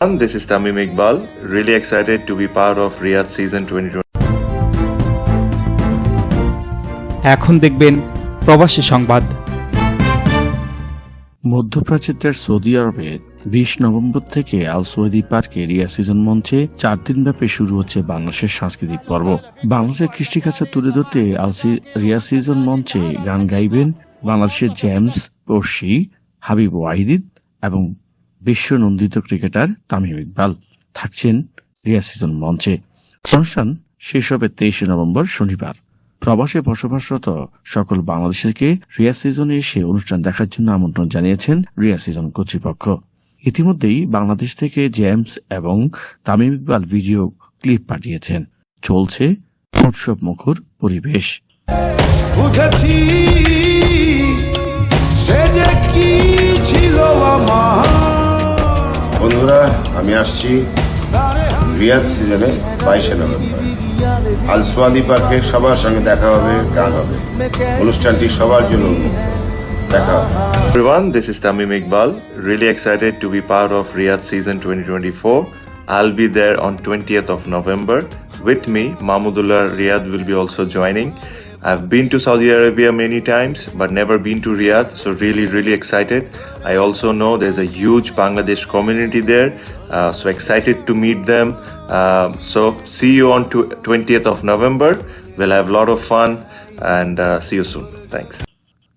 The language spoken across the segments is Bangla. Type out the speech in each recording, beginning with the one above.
everyone, this is Tamim Iqbal. Really excited to be part of Riyadh season 2020. এখন দেখবেন প্রবাসী সংবাদ মধ্যপ্রাচ্যের সৌদি আরবে বিশ নভেম্বর থেকে আল সৌদি পার্কে রিয়া সিজন মঞ্চে চার দিন ব্যাপী শুরু হচ্ছে বাংলাদেশের সাংস্কৃতিক পর্ব বাংলাদেশের কৃষ্টিকাছা তুলে ধরতে আল সি- রিয়া সিজন মঞ্চে গান গাইবেন বাংলাদেশের জেমস পড়শি হাবিব ওয়াহিদ এবং বিশ্ব নন্দিত ক্রিকেটার তামিম ইকবাল থাকছেন রিয়া সিজন মঞ্চে। অনুষ্ঠান শেষ হবে তেইশে নভেম্বর শনিবার। প্রবাসে বসবাসরত সকল বাংলাদেশিকে রিয়া সিজনে এসে অনুষ্ঠান দেখার জন্য আমন্ত্রণ জানিয়েছেন রিয়া সিজন কর্তৃপক্ষ। ইতিমধ্যেই বাংলাদেশ থেকে জেমস এবং তামিম ইকবাল ভিডিও ক্লিপ পাঠিয়েছেন। চলছে উৎসব মুখর পরিবেশ। বুঝেছি সে যে কি ছিল আমার বন্ধুরা আমি আসছি রিয়াদ সিজনে বাইশে নভেম্বর আল সোয়াদি পার্কে সবার সঙ্গে দেখা হবে গান হবে অনুষ্ঠানটি সবার জন্য দেখা হবে Everyone, this is Tamim Iqbal. Really excited to be part of Riyadh season 2024. I'll be there on 20th of November. With me, Mahmudullah Riyadh will be also joining. I've been to Saudi Arabia many times, but never been to Riyadh, so really, really excited. I also know there's a huge Bangladesh community there, uh, so excited to meet them. Um so see you on tw- 20th of November. We'll have a lot of fun and uh, see you soon. Thanks.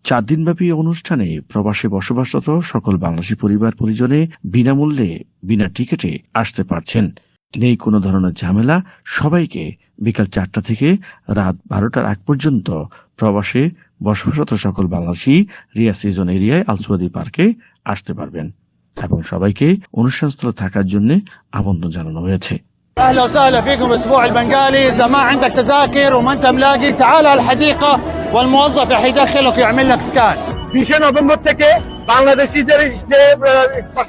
চার দিনব্যাপী অনুষ্ঠানে প্রবাসে বসবাসরত সকল বাংলাদেশি পরিবার পরিজনে বিনামূল্যে বিনা টিকিটে আসতে পারছেন নেই কোনো ধরনের ঝামেলা সবাইকে বিকাল চারটা থেকে রাত বারোটার আগ পর্যন্ত প্রবাসে বসবাসরত সকল বাংলাদেশি রিয়া সিজন এরিয়ায় আলসুয়াদি পার্কে আসতে পারবেন এবং সবাইকে অনুষ্ঠানস্থলে থাকার জন্য আমন্ত্রণ জানানো হয়েছে اهلا وسهلا فيكم اسبوع البنغالي اذا ما عندك تذاكر وما انت ملاقي تعال على الحديقه والموظف رح يدخلك ويعمل لك سكان বিশে নভেম্বর থেকে বাংলাদেশিদের যে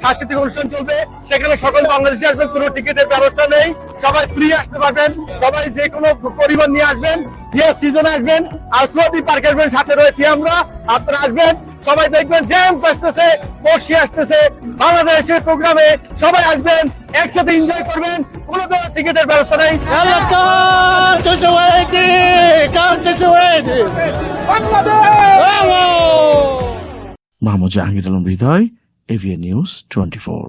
সাংস্কৃতিক অনুষ্ঠান চলবে সেখানে সকল বাংলাদেশি আসবেন কোনো টিকিটের ব্যবস্থা নেই। সবাই ফ্রি আসতে পারবেন। সবাই যে কোনো পরিবার নিয়ে আসবেন ইয়ে সিজন আসবেন। আর সুয়াদি পার্কে আসবেন সাথে রয়েছি আমরা। আপনারা আসবেন সবাই দেখবেন জ্যামস আসতেছে বর্ষি আসতেছে। বাংলাদেশের প্রোগ্রামে সবাই আসবেন একসাথে এনজয় করবেন। কোনো ধরনের টিকিটের ব্যবস্থা নেই। Bangladesh! Mahmud Jahangir Alam Hridoy এভিএ news twenty four.